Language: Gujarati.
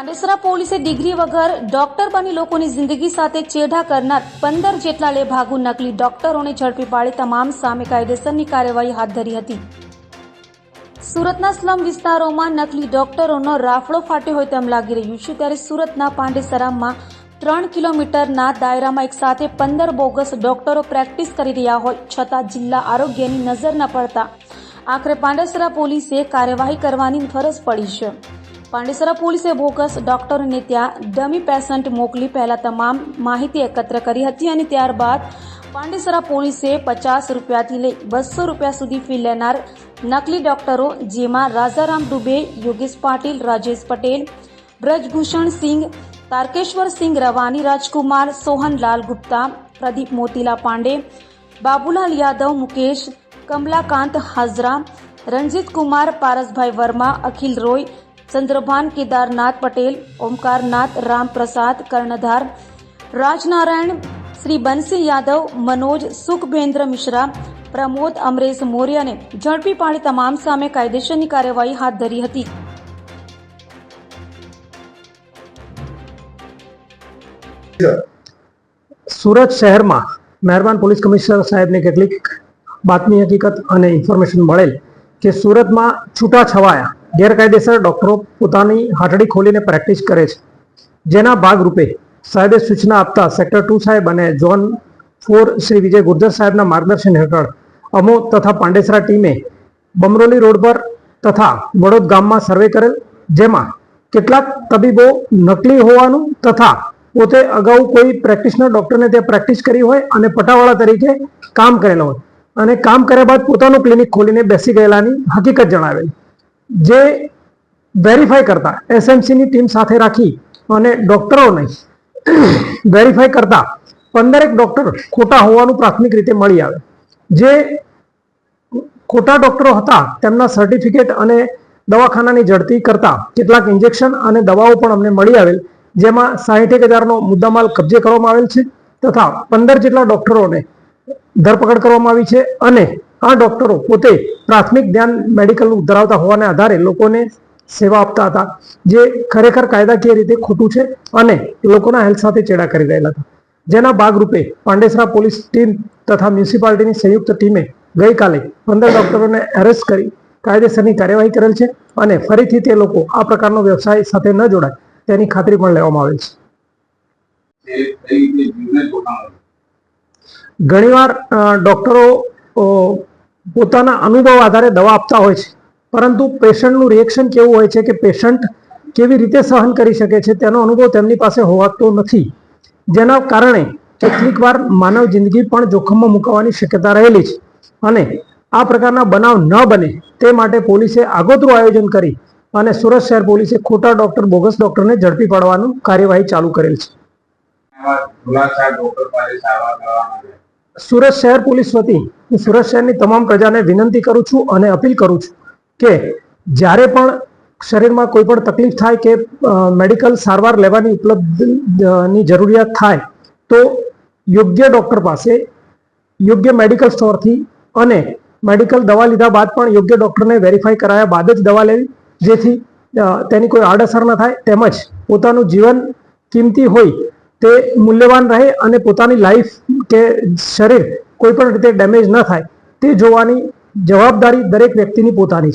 પાંડેસરા પોલીસે ડિગ્રી વગર ડોક્ટર બની લોકોની જિંદગી સાથે ચેડા કરનાર પંદર જેટલા લેભાગુ નકલી ડોક્ટરોને ઝડપી પાડી તમામ સામે કાયદેસરની કાર્યવાહી હાથ ધરી હતી. સુરતના સ્લમ વિસ્તારોમાં નકલી ડોક્ટરોનો રાફડો ફાટ્યો હોય તેમ લાગી રહ્યું છે ત્યારે સુરતના પાંડેસરામાં ત્રણ કિલોમીટરના દાયરામાં એકસાથે પંદર બોગસ ડોક્ટરો પ્રેક્ટિસ કરી રહ્યા હોય છતાં જિલ્લા આરોગ્યની નજર ન પડતા. આખરે પાંડેસરા પોલીસે કાર્યવાહી કરવાની ફરજ પડી છે. પાંડેસરા પોલીસે બોગસ ડોક્ટરોને ત્યાં ડમી પેશન્ટ મોકલી પહેલા તમામ માહિતી એકત્ર કરી હતી અને ત્યારબાદ પાંડેસરા પોલીસે પચાસ રૂપિયાથી લઈ બસો રૂપિયા સુધી ફી લેનાર નકલી ડોક્ટરો, જેમાં રાજારામ દુબે, યોગેશ પાટીલ, રાજેશ પટેલ, બ્રજભૂષણ સિંઘ, તારકેશ્વર સિંઘ રવાની રાજકુમાર, સોહનલાલ ગુપ્તા, પ્રદીપ મોતીલા પાંડે, બાબુલાલ યાદવ, મુકેશ, કમલાકાંત હાજરા રણજીત કુમાર પારસભાઈ વર્મા, અખિલ રોય ચંદ્રભાન કેદારનાથ પટેલ ઓમકારનાથ રામપ્રસાદ કર્ણધાર રાજનારાયણ શ્રી બંસી યાદવ મનોજ સુખભેન્દ્ર મિશ્રા પ્રમોદ અમરેશ મોર્યાને ઝડપી પાડી તમામ સામે કાયદેસરની કાર્યવાહી હાથ ધરી હતી સુરત શહેરમાં મહેરબાન પોલીસ કમિશનર સાહેબને કેટલીક બાતમી હકીકત અને ઇન્ફોર્મેશન મળેલ કે સુરતમાં છૂટાછવાયા ગેરકાયદેસર ડૉક્ટરો પોતાની હાટડી ખોલીને પ્રેક્ટિસ કરે છે. જેના ભાગરૂપે સાહેબે સૂચના આપતા સેક્ટર ટુ સાહેબ અને ઝોન ફોર શ્રી વિજય ગુર્જર સાહેબના માર્ગદર્શન હેઠળ અમો તથા પાંડેસરા ટીમે બમરોલી રોડ પર તથા વડોદ ગામમાં સર્વે કરેલ, જેમાં કેટલાક તબીબો નકલી હોવાનું તથા પોતે અગાઉ કોઈ પ્રેક્ટિશનર ડૉક્ટરને ત્યાં પ્રેક્ટિસ કરી હોય અને પટાવાળા તરીકે કામ કરેલો હોય. અને કામ કર્યા બાદ પોતાનું ક્લિનિક ખોલીને બેસી ગયેલાની હકીકત જણાવેલી. જે વેરીફાઈ કરતા એસએમસીની ટીમ સાથે રાખી અને ડોક્ટરોને વેરીફાઈ કરતા પંદરેક ડોક્ટર ખોટા હોવાનું પ્રાથમિક રીતે મળી આવે. જે ખોટા ડોક્ટરો હતા, તેમના સર્ટિફિકેટ અને દવાખાનાની ઝડપી કરતા કેટલાક ઇન્જેક્શન અને દવાઓ પણ અમને મળી આવેલ, જેમાં સાહીઠેક હજારનો મુદ્દામાલ કબજે કરવામાં આવેલ છે, તથા પંદર જેટલા ડોક્ટરોને ધરપકડ કરવામાં આવી છે અને આ ડોક્ટરો પોતે પ્રાથમિક ધ્યાન મેડિકલ ધરાવતા હોવાને આધારે લોકોને સેવા આપતા હતા જે ખરેખર કાયદાકીય રીતે ખોટું છે અને લોકોના હેલ્થ સાથે ચેડા કરી રહેલા હતા. જેના ભાગરૂપે પાંડેસરા પોલીસ ટીમ તથા મ્યુનિસિપાલિટીની સંયુક્ત ટીમે ગઈકાલે પંદર ડોક્ટરોને એરેસ્ટ કરી કાયદેસરની કાર્યવાહી કરેલ છે અને ફરીથી તે લોકો આ પ્રકારનો વ્યવસાય સાથે ન જોડાય તેની ખાતરી પણ લેવામાં આવેલ છે. ઘણીવાર ડોક્ટરો પોતાના અનુભવ આધારે દવા આપતા હોય છે. પરંતુ પેશન્ટનું રિએક્શન કેવું હોય છે કે પેશન્ટ કેવી રીતે સહન કરી શકે છે તેનો અનુભવ તેમની પાસે હોવાતો નથી. જેના કારણે કેટલીક વાર માનવ જિંદગી પણ જોખમમાં મુકાવાની શક્યતા રહેલી છે. અને આ પ્રકારના બનાવ ન બને તે માટે પોલીસે આગોતરું આયોજન કરી અને સુરત શહેર પોલીસે ખોટા ડોક્ટર, બોગસ ડોક્ટરને ઝડપી પાડવાનું કાર્યવાહી ચાલુ કરેલ છે. સુરત શહેર પોલીસ વતી હું સુરત શહેરની તમામ પ્રજાને વિનંતી કરું છું અને અપીલ કરું છું કે જ્યારે પણ શરીરમાં કોઈ પણ તકલીફ થાય કે મેડિકલ સારવાર લેવાની ઉપલબ્ધની જરૂરિયાત થાય, તો યોગ્ય ડૉક્ટર પાસે, યોગ્ય મેડિકલ સ્ટોરથી અને મેડિકલ દવા લીધા બાદ પણ યોગ્ય ડૉક્ટરને વેરીફાઈ કરાયા બાદ જ દવા લેવી, જેથી તેની કોઈ આડઅસર ન થાય, તેમજ પોતાનું જીવન કિંમતી હોય તે મૂલ્યવાન રહે અને પોતાની લાઈફ કે શરીર કોઈ પણ રીતે ડેમેજ ન થાય તે જોવાની જવાબદારી દરેક વ્યક્તિની પોતાની